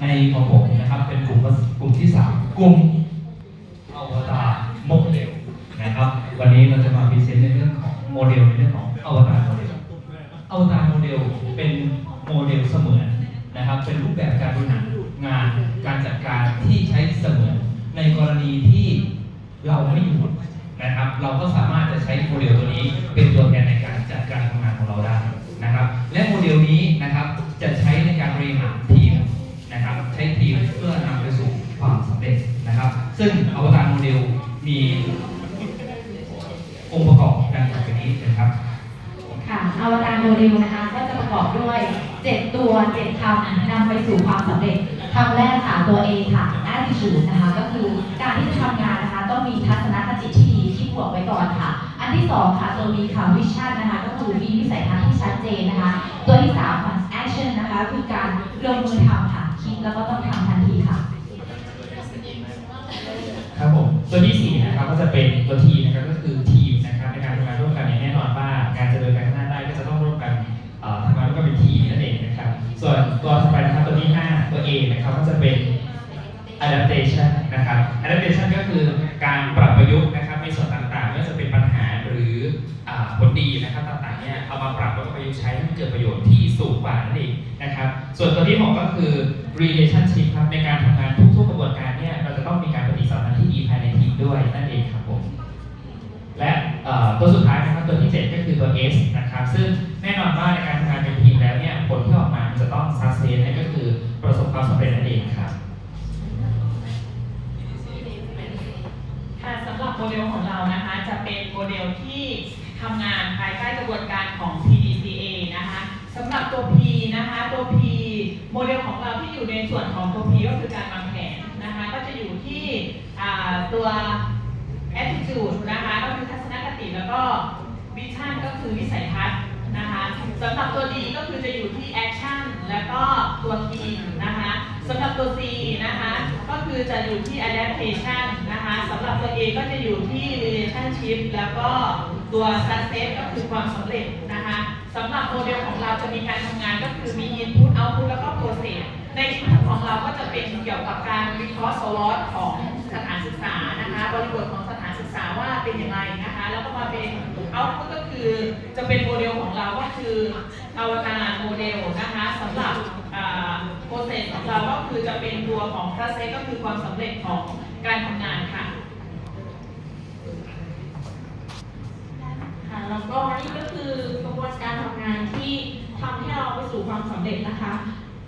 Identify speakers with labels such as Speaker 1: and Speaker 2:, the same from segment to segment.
Speaker 1: ในของผมนะครับ เป็นกลุ่มกลุ่มที่สามกลุ่มอวตารโมเดลนะครับ วันนี้เราจะมาพรีเซนต์ในเรื่องของโมเดลในเรื่องของอวตารโมเดลอวตารโมเดลเป็นโมเดลเสมือนนะครับ เป็นรูปแบบการบริหารงานการจัดการที่ใช้เสมือน ในกรณีที่เราไม่อยู่นะครับ เราก็สามารถจะใช้โมเดลตัวนี้เป็นตัวแทนในการจัดการทำงานของเราได้นะครับ และโมเดลนี้นะครับ ซึ่งอวตารโมเดลมีองค์ประกอบดังต่อไปนี้นะครับ
Speaker 2: ค่ะอวตารโมเดลนะคะก็จะประกอบด้วย 7 ตัว 7คำนำไปสู่ความสำเร็จคำแรกค่ะตัว A ค่ะ attitude นะคะก็คือการที่จะทำงานนะคะต้องมีทัศนคติที่ดีที่บวกไว้ก่อนค่ะ อันที่ 2 ค่ะตัว V ค่ะ vision นะคะก็คือมีวิสัยทัศน์ที่ชัดเจนนะคะ ตัวที่3ค่ะ action นะคะคือการลงมือทำค่ะคิดแล้วก็ต้องทำ
Speaker 3: ตัวที่สี่นะครับก็จะเป็นตัวทีนะครับก็คือทีมนะครับในการทำงานร่วมกันเนี่ยแน่นอนว่างานจะเดินไปข้างหน้าได้ก็จะต้องร่วมกันทำงานร่วมกันเป็นทีมนั่นเองนะครับ ส่วนตัวต่อไปนะครับตัวที่ห้าตัว A นะครับก็จะเป็น adaptation นะครับ adaptation ก็คือการปรับประยุกต์นะครับในส่วนต่างๆไม่ว่าจะเป็นปัญหาหรือผลดีนะครับต่างๆเนี่ยเอามาปรับแล้วก็ประยุกต์ใช้ให้เกิดประโยชน์ที่สูงกว่านั่นเองนะครับ ส่วนตัวที่หกก็คือ relationship ครับใน ตัวสุดท้ายนะครับตัวที่ 7 ก็คือตัว S นะครับ ซึ่งแน่นอนว่าในการทำงานเป็นทีมแล้วเนี่ยผลที่ออกมาจะต้อง sustain นั่นก็คือประสบความสำเร็จนั่นเองครับ
Speaker 4: ค่ะสำหรับโมเดลของเรานะคะ จะเป็นโมเดลที่ทำงานภายใต้กระบวนการของ PDCA นะคะสำหรับตัว P นะคะตัว P โมเดลของเราที่อยู่ในส่วนของตัว P ก็คือการวางแผนนะคะก็จะอยู่ที่ตัว attitude นะคะก็คือ แล้วก็ vision ก็คือวิสัยทัศน์นะคะสำหรับตัว D ก็คือจะอยู่ที่ action แล้วก็ตัว T นะคะสำหรับตัว C นะคะก็คือจะอยู่ที่ adaptation นะคะสำหรับตัว A ก็จะอยู่ที่ relationship แล้วก็ตัว success ก็คือความสำเร็จนะคะสำหรับโมเดลของเราจะมีการทำงานก็คือมี input output แล้วก็ process ใน input ของเราก็จะเป็นเกี่ยวกับการวิเคราะห์ SWOT ของ output ก็คือจะเป็นโมเดลของเราก็คืออวตารโมเดลนะคะสำหรับโปรเซสของเราก็คือจะเป็นตัวของ process ก็คือความสำเร็จของการทำงานค่ะ
Speaker 5: ค่ะแล้วก็นี่ก็คือกระบวนการทำงานที่ทำให้เราไปสู่ความสำเร็จนะคะ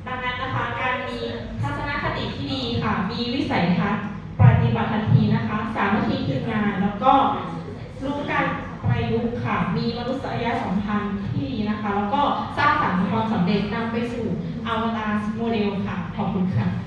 Speaker 5: ดังนั้นนะคะการมีทัศนคติที่ดีค่ะ มีวิสัยทัศน์ปฏิบัติทันทีนะคะ สามัคคีทีมงาน แล้วก็รู้การ ยุกต์ค่ะ มีมนุษยสัมพันธ์ที่ดีนะคะ แล้วก็สร้างสรรค์ความสำเร็จนำไปสู่อวตารโมเดลค่ะ ขอบคุณค่ะ